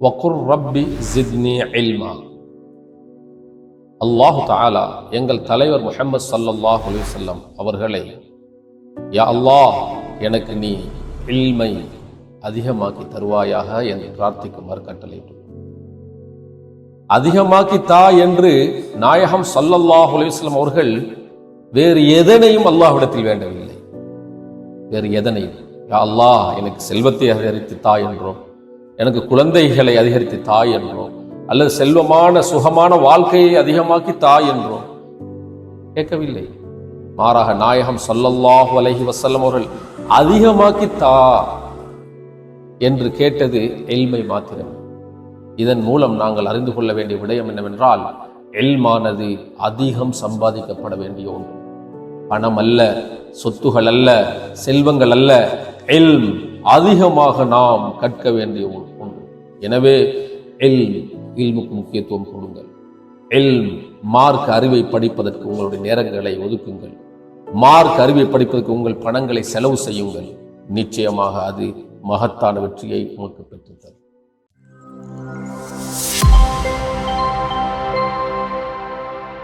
வக்குர் ரப்பி ஜித்னி இல்மா அல்லாஹு தாலா எங்கள் தலைவர் முஹம்மது சல்லாஹ் அலிசல்லம் அவர்களை யா அல்லாஹ் எனக்கு நீ இல்மை அதிகமாக்கி தருவாயாக என்று பிரார்த்திக்குமாறு கட்டளையிட்டு அதிகமாக்கி தா என்று நாயகம் சல்லல்லாஹ் அலைஹி அவர்கள் வேறு எதனையும் அல்லாஹ்விடத்தில் வேண்டவில்லை. வேறு எதனையும். யா அல்லாஹ் எனக்கு செல்வத்தை அதிகரித்து தா என்றோம் எனக்கு குழந்தைகளை அதிகரித்து தாய் என்றோம். அல்லது செல்வமான சுகமான வாழ்க்கையை அதிகமாக்கி தாய் என்றோம். கேட்கவில்லை. மாறாக நாயகம் சொல்லல்லாஹு அலஹி வசல்லம் அவர்கள் அதிகமாக்கி தா என்று கேட்டது எல்மை மாத்திரம். இதன் மூலம் நாங்கள் அறிந்து கொள்ள வேண்டிய விடயம் என்னவென்றால் எல்மானது அதிகம் சம்பாதிக்கப்பட வேண்டிய ஒன்று. பணம் அல்ல சொத்துகள் அல்ல செல்வங்கள் அல்ல எல்ம் அதிகமாக நாம் கற்க வேண்டிய ஒன்று. எனவே எல் இல்முக்கு முக்கியத்துவம் கொடுங்கள். எல் மார்க் அறிவை படிப்பதற்கு உங்களுடைய நேரங்களை ஒதுக்குங்கள். மார்க் அறிவை படிப்பதற்கு உங்கள் பணங்களை செலவு செய்யுங்கள். நிச்சயமாக அது மகத்தான வெற்றியை உங்களுக்கு பெற்றது.